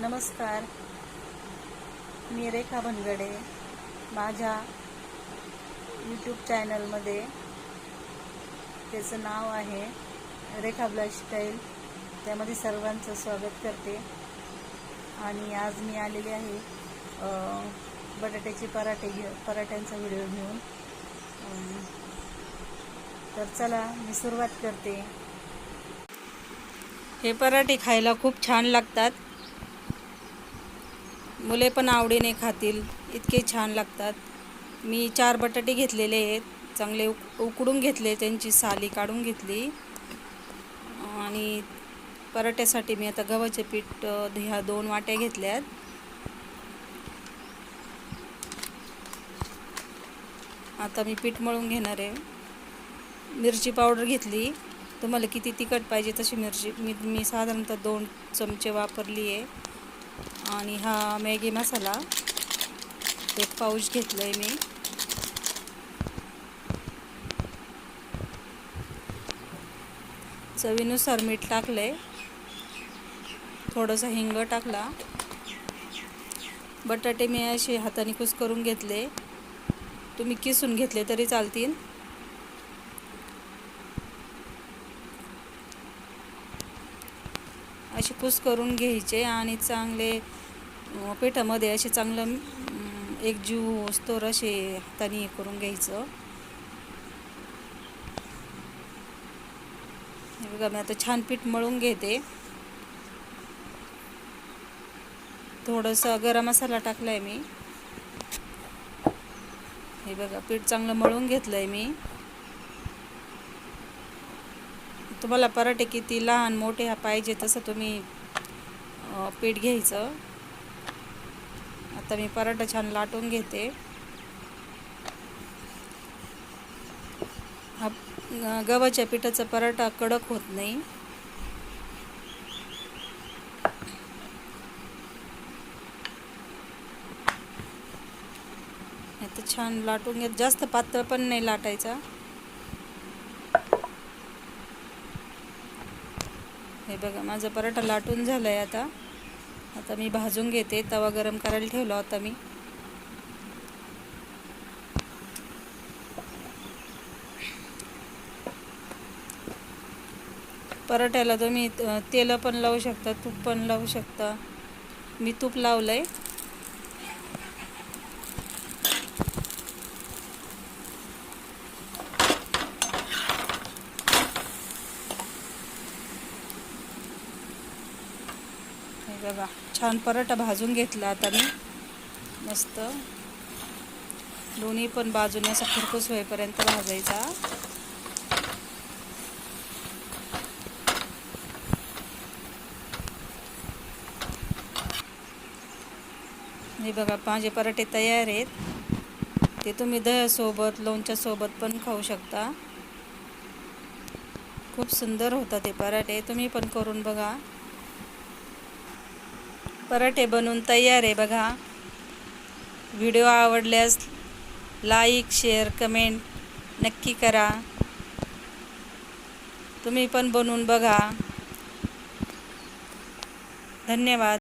नमस्कार. मी रेखा भनगडे माझ्या यूट्यूब चॅनलमध्ये त्याचं नाव आहे रेखा ब्लाउज स्टाईल. त्यामध्ये सर्वांचं स्वागत करते. आणि आज मी आलेली आहे बटाट्याचे पराठे घे पराठ्यांचा व्हिडिओ घेऊन. तर चला मी सुरुवात करते. हे पराठे खायला खूप छान लागतात. मुले पण आवडीने खातील इतके छान लागतात. मी चार बटाटे घेतलेले आहेत चांगले उक उकडून घेतले त्यांची साली काढून घेतली. आणि पराठ्यासाठी मी आता गव्हाचे पीठ ह्या दोन वाट्या घेतल्यात. आता मी पीठ मळून घेणार आहे. मिरची पावडर घेतली. तुम्हाला किती तिखट पाहिजे तशी मिरची मी मी साधारणतः दोन चमचे वापरली आहे. आणि हा मॅगी मसाला. एक पाऊच घेतलं आहे मी. चवीनुसार मीठ टाकलं आहे थोडंसं हिंग टाकला. बटाटे मी असे हाताने कुस करून घेतले. तुम्ही किसून घेतले तरी चालतील. असे कुस करून घ्यायचे आणि चांगले पिठामध्ये असे चांगलं एक जीव स्तोर असे हाताने हे करून घ्यायचं. हे बघा मी आता छान पीठ मळून घेते. थोडंसं गरम मसाला टाकला आहे मी. हे बघा पीठ चांगलं मळून घेतलं आहे मी. तुम्हाला पराठे किती लहान मोठे हा पाहिजे तसं तुम्ही पीठ घ्यायचं. आता मी पराठा छान लाटून घेते. हा गव्हाच्या पिठाचा पराठा कडक होत नाही. आता छान लाटून घेत जास्त पातळ पण नाही लाटायचा. हे बघा माझा पराठा लाटून झाला आहे आता. आता मी भाजून घेते तवा गरम करायला ठेवला होता मी. पराठ्याला तुम्ही तेलं तेल पण लावू शकता तूप पण लावू शकता. मी तूप लावलं आहे हे बघा छान पराठा भाजून घेतला आता मी. मस्त. दोन्ही पण बाजूने असा खरपूस होईपर्यंत भाजायचा. हे बघा माझे पराठे तयार आहेत. ते तुम्ही दह्यासोबत लोणच्यासोबत पण खाऊ शकता. खूप सुंदर होता ते पराठे. तुम्ही पण करून बघा. पराठे बनवून तयार आहे बघा. व्हिडिओ आवडल्यास लाईक शेअर कमेंट नक्की करा. तुम्ही पण बनवून बघा. धन्यवाद.